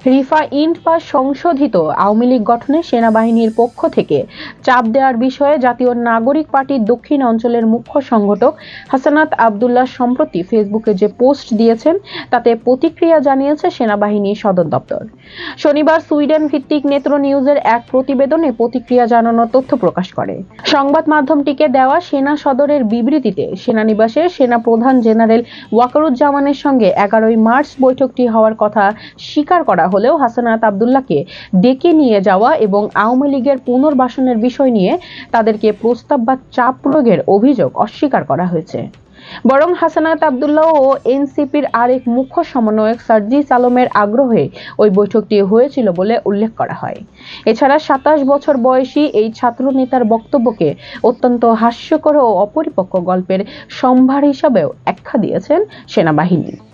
Rifa int বা সংশোধিত আওয়ামী লীগ গঠনে সেনাবাহিনীর পক্ষ থেকে চাপ দেওয়ার বিষয়ে জাতীয় নাগরিক পার্টির দক্ষিণ অঞ্চলের মুখ্য সংগঠক হাসানাত আবদুল্লাহ সম্প্রতি ফেসবুকে যে পোস্ট দিয়েছেন, তাতে প্রতিক্রিয়া জানিয়েছে সেনাবাহিনীর সদর দপ্তর। শনিবার সুইডেন ভিত্তিক নেত্র নিউজের এক প্রতিবেদনে প্রতিক্রিয়া জানানোর তথ্য প্রকাশ করে। সংবাদ মাধ্যমটিকে দেওয়া সেনা সদরের বিবৃতিতে সেনানিবাসে সেনা প্রধান জেনারেল ওয়াকারুজ্জামানের সঙ্গে এগারোই মার্চ বৈঠকটি হওয়ার কথা স্বীকার করা হলেও হাসানাত আবদুল্লাহকে ডেকে নিয়ে যাওয়া এবং আওয়ামী লীগের পুনর্বাসনের বিষয় নিয়ে তাদেরকে প্রস্তাব বা চাপ প্রয়োগের অভিযোগ অস্বীকার করা হয়েছে। বরং হাসানাত আবদুল্লাহ ও এনসিপির আরেক মুখ্য সমন্বয়ক সার্জিস আলমের আগ্রহে ওই বৈঠকটি হয়েছিল বলে উল্লেখ করা হয়। এছাড়া সাতাশ বছর বয়সী এই ছাত্র নেতার বক্তব্যকে অত্যন্ত হাস্যকর ও অপরিপক্ক গল্পের সম্ভার হিসাবেও আখ্যা দিয়েছেন সেনাবাহিনী।